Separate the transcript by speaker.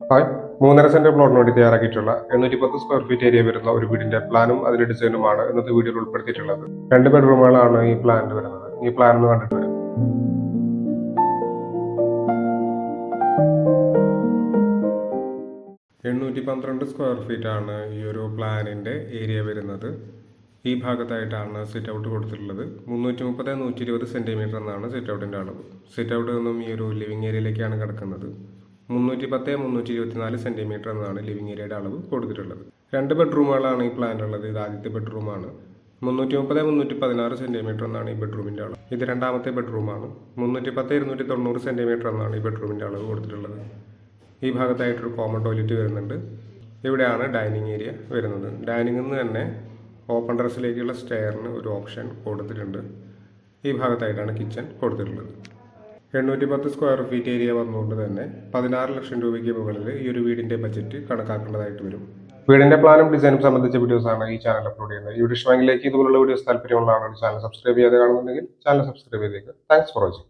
Speaker 1: Hi. മൂന്നര saint പ്ലോട്ടിന് വേണ്ടി തയ്യാറാക്കിയിട്ടുള്ള എണ്ണൂറ്റി പത്ത് സ്ക്വയർ ഫീറ്റ് ഏരിയ വരുന്ന ഒരു വീടിന്റെ പ്ലാനും അതിന്റെ ഡിസൈനുമാണ് ഇന്നത്തെ വീഡിയോയിൽ ഉൾപ്പെടുത്തിയിട്ടുള്ളത്. രണ്ട് ബെഡ്റൂമുകളാണ് ഈ പ്ലാനിൽ വരുന്നത്. ഈ പ്ലാൻ ഒന്ന് കണ്ടിട്ട് വരും. എണ്ണൂറ്റി പന്ത്രണ്ട് സ്ക്വയർ ഫീറ്റ് ആണ് ഈ ഒരു പ്ലാനിന്റെ ഏരിയ വരുന്നത്. ഈ ഭാഗത്തായിട്ടാണ് സിറ്റ് ഔട്ട് കൊടുത്തിട്ടുള്ളത്. മുന്നൂറ്റി മുപ്പത് നൂറ്റി ഇരുപത് സെന്റിമീറ്റർ എന്നാണ് സിറ്റ് ഔട്ടിന്റെ അളവ്. സിറ്റ് ഔട്ട് നിന്നും ഈ ഒരു ലിവിംഗ് ഏരിയയിലേക്കാണ് കിടക്കുന്നത്. മുന്നൂറ്റി പത്ത് മുന്നൂറ്റി ഇരുപത്തിനാല് സെന്റിമീറ്റർ എന്നാണ് ലിവിംഗ് ഏരിയയുടെ അളവ് കൊടുത്തിട്ടുള്ളത്. രണ്ട് ബെഡ്റൂമുകളാണ് ഈ പ്ലാനിലുള്ളത് ഇത് ആദ്യത്തെ ബെഡ്റൂമാണ് മുന്നൂറ്റി മുപ്പത് മുന്നൂറ്റി പതിനാറ് സെന്റിമീറ്റർ എന്നാണ് ഈ ബെഡ്റൂമിന്റെ അളവ്. ഇത് രണ്ടാമത്തെ ബെഡ്റൂമാണ് മുന്നൂറ്റി പത്ത് ഇരുന്നൂറ്റി തൊണ്ണൂറ് സെന്റിമീറ്റർ എന്നാണ് ഈ ബെഡ്റൂമിന്റെ അളവ് കൊടുത്തിട്ടുള്ളത്. ഈ ഭാഗത്തായിട്ടൊരു കോമൺ ടോയ്ലറ്റ് വരുന്നുണ്ട്. ഇവിടെയാണ് ഡൈനിങ് ഏരിയ വരുന്നത്. ഡൈനിങ്ങിൽ നിന്ന് തന്നെ ഓപ്പൺ ഡ്രസ്സിലേക്കുള്ള സ്റ്റെയറിന് ഒരു ഓപ്ഷൻ കൊടുത്തിട്ടുണ്ട്. ഈ ഭാഗത്തായിട്ടാണ് കിച്ചൺ കൊടുത്തിട്ടുള്ളത്. എണ്ണൂറ്റി പത്ത് സ്ക്വയർ ഫീറ്റ് ഏരിയ വന്നുകൊണ്ട് തന്നെ പതിനാറ് ലക്ഷം രൂപയ്ക്ക് മുകളിൽ ഈ ഒരു വീടിന്റെ ബജറ്റ് കണക്കാക്കേണ്ടതായിട്ട് വരും. വീടിന്റെ പ്ലാനും ഡിസൈനും സംബന്ധിച്ച വീഡിയോസ് ആണ് ഈ ചാനൽ അപ്ലോഡ് ചെയ്യുന്നത്. ഈ വീഡിയോ ഇഷ്ടമെങ്കിലേക്ക് ഇതുപോലുള്ള വീഡിയോസ് താല്പര്യമുള്ളതാണ് ചാനൽ സബ്സ്ക്രൈബ് ചെയ്യാതെ കാണുന്നുണ്ടെങ്കിൽ ചാനൽ സബ്സ്ക്രൈബ് ചെയ്തേക്ക്. Thanks for watching